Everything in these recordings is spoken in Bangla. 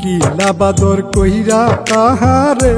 কিলা বাদর কইরা তাহারে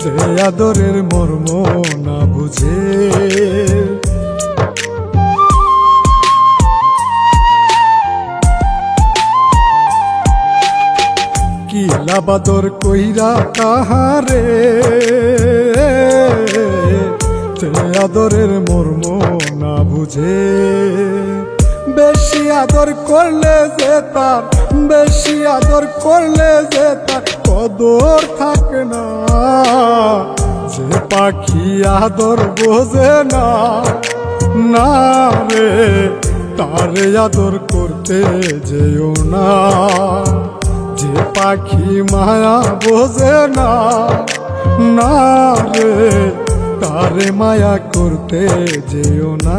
যে আদরের মর্ম না বুঝে। কিলা বাদর কইরা তাহারে যে আদরের মর্ম না বুঝে। আদর করলে যে তার, বেশি আদর করলে যে তার কদর থাকে না। যে পাখি আদর বোঝে না না রে, তারে আদর করতে যেও না। যে পাখি মায়া বোঝে না না রে, তারে মায়া করতে যেও না।